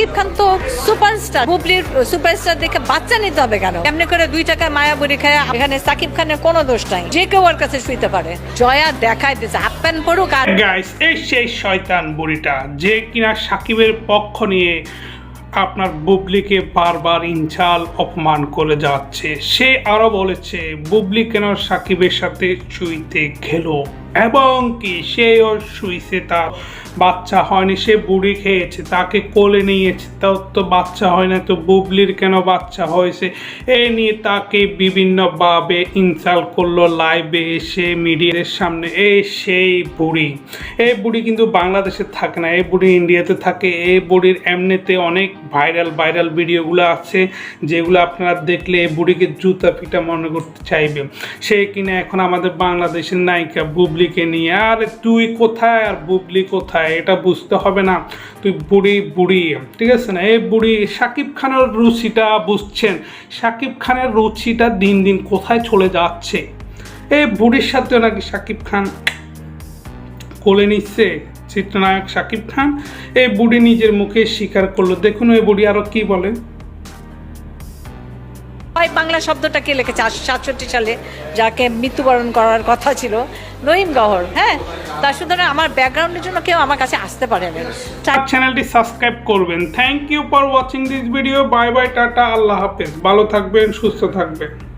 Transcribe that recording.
সাকিব খান তো সুপারস্টার। বুবলির সুপারস্টার দেখে বাচ্চা নিতে হবে কেন? এমনি করে দুই টাকার মায়া বুড়ি খায় এখানে সাকিব খানের কোনো দোষ নাই। যে কেউ ওর কাছে শুইতে পারে। জয়া দেখায় দিচ্ছে হাফ প্যান্ট পড়ুক আর গাইস এই সেই শয়তান বুড়িটা, যে কিনা সাকিবের পক্ষ নিয়ে আপনার বুবলিকে বারবার ইনচাল, অপমান করে যাচ্ছে। সে আরও বলেছে, বুবলি কেন সাকিবের সাথে চুইতে খেলো এবং কি, সেও শুইছে তার। বাচ্চা হয়নি, সে বুড়ি খেয়েছে, তাকে কোলে নিয়েছে। তার তো বাচ্চা হয় না, তো বুবলির কেন বাচ্চা হয়েছে? এই নিয়ে তাকে বিভিন্নভাবে ইনসাল্ট করল লাইভে এসে মিডিয়ার সামনে। এই সেই বুড়ি। এই বুড়ি কিন্তু বাংলাদেশে থাকে না এই বুড়ি ইন্ডিয়াতে থাকে। এই বুড়ির এমনিতে অনেক ভাইরাল ভাইরাল ভিডিওগুলো আছে, যেগুলো আপনারা দেখলে এই বুড়িকে জুতা পিটা মনে করতে চাইবে। সে কিনা এখন আমাদের বাংলাদেশের নায়িকা বুবলিকে নিয়ে, আর তুই কোথায় আর বুবলি কোথায়? এটা বুঝতে হবে না। তুই বুড়ি বুড়ি। ঠিক আছে না? এই বুড়ি সাকিব খানের রুচিটা বুঝছেন? সাকিব খানের রুচিটা দিন দিন কোথায় চলে যাচ্ছে? এই বুড়ির সাথে নাকি সাকিব খান কোলে নিচ্ছে চিত্রনায়ক সাকিব খান। এই বুড়ি নিজের মুখে স্বীকার করল। দেখুন এই বুড়ি আরও কি বলে? বাংলা শব্দটা কে লিখেছে? সাতষট্টি সালে যাকে মৃত্যুবরণ করার কথা ছিল, রহিম গহর হ্যাঁ? তার সুতরাং আমার ব্যাকগ্রাউন্ডের জন্য কেউ আমার কাছে আসতে পারে না। চ্যানেলটি সাবস্ক্রাইব করবেন। Thank you for watching this video bye bye tata, আল্লাহ হাফেজ। ভালো থাকবেন, সুস্থ থাকবেন।